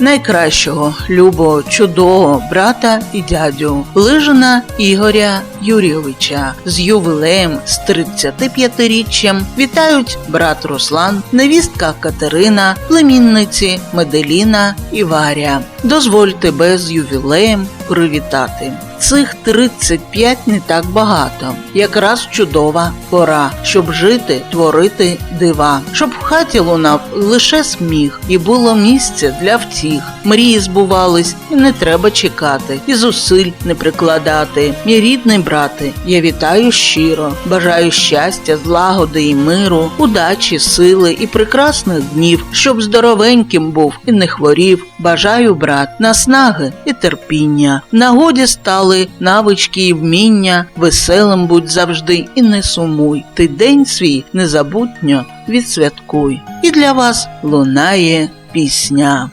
найкращого, любого, чудового брата і дядю Лижина Ігоря Юрійовича з ювілеєм з 35-річчям вітають брат Руслан, невістка Катерина, племінниці Меделіна і Варя. Дозвольте без ювілеєм привітати. Цих 35 не так багато, якраз чудова пора, щоб жити, творити дива, щоб в хаті лунав лише сміх, і було місце для втіх. Мрії збувались, і не треба чекати, і зусиль не прикладати. Мій рідний брате, я вітаю щиро, бажаю щастя, злагоди і миру, удачі, сили і прекрасних днів, щоб здоровеньким був і не хворів. Бажаю, брат, наснаги і терпіння. Нагоді стали навички і вміння, веселим будь завжди і не сумуй. Ти день свій незабутньо відсвяткуй. І для вас лунає пісня.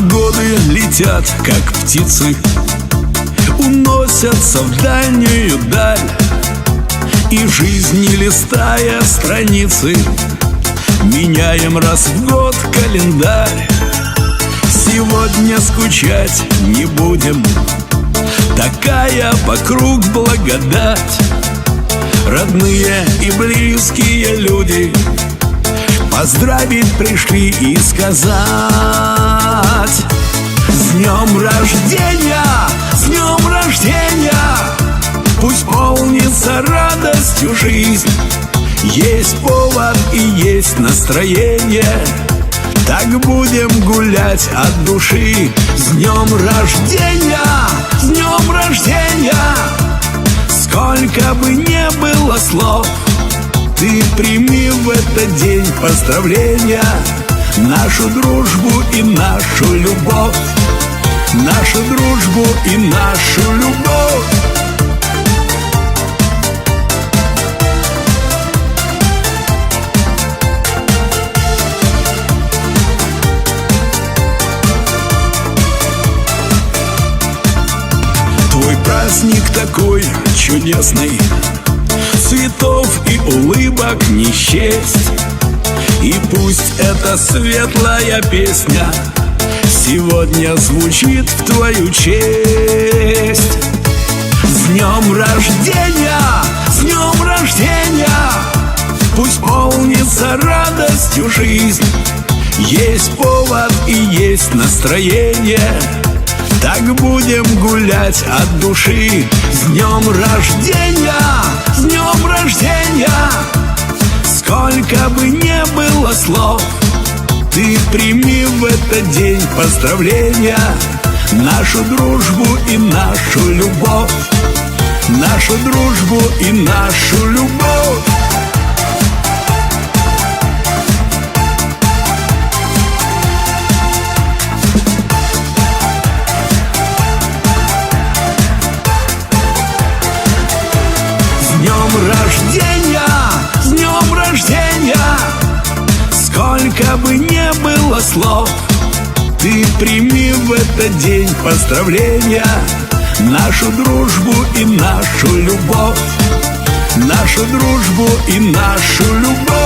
Годы летят, как птицы. Уносятся в дальнюю даль. И жизнь, не листая страницы. Меняем раз в год календарь. Сегодня скучать не будем. Такая вокруг благодать. Родные и близкие люди Поздравить пришли и сказать С днем рождения, с днем рождения! Пусть полнится радостью жизнь. Есть повод и есть настроение. Так будем гулять от души. С днем рождения, с днем рождения! Сколько бы не было слов ты прими этот день поздравления. Нашу дружбу и нашу любовь. Нашу дружбу и нашу любовь. Твой праздник такой чудесный Цветов и улыбок не счесть. И пусть эта светлая песня Сегодня звучит в твою честь. С днем рождения, с днем рождения! Пусть полнится радостью жизнь. Есть повод и есть настроение. Так будем гулять от души. С днем рождения, днем рождения. Сколько бы не было слов Ты прими в этот день поздравления. Нашу дружбу и нашу любовь. Нашу дружбу и нашу любовь слов. Ты прими в этот день поздравления Нашу дружбу и нашу любовь. Нашу дружбу и нашу любовь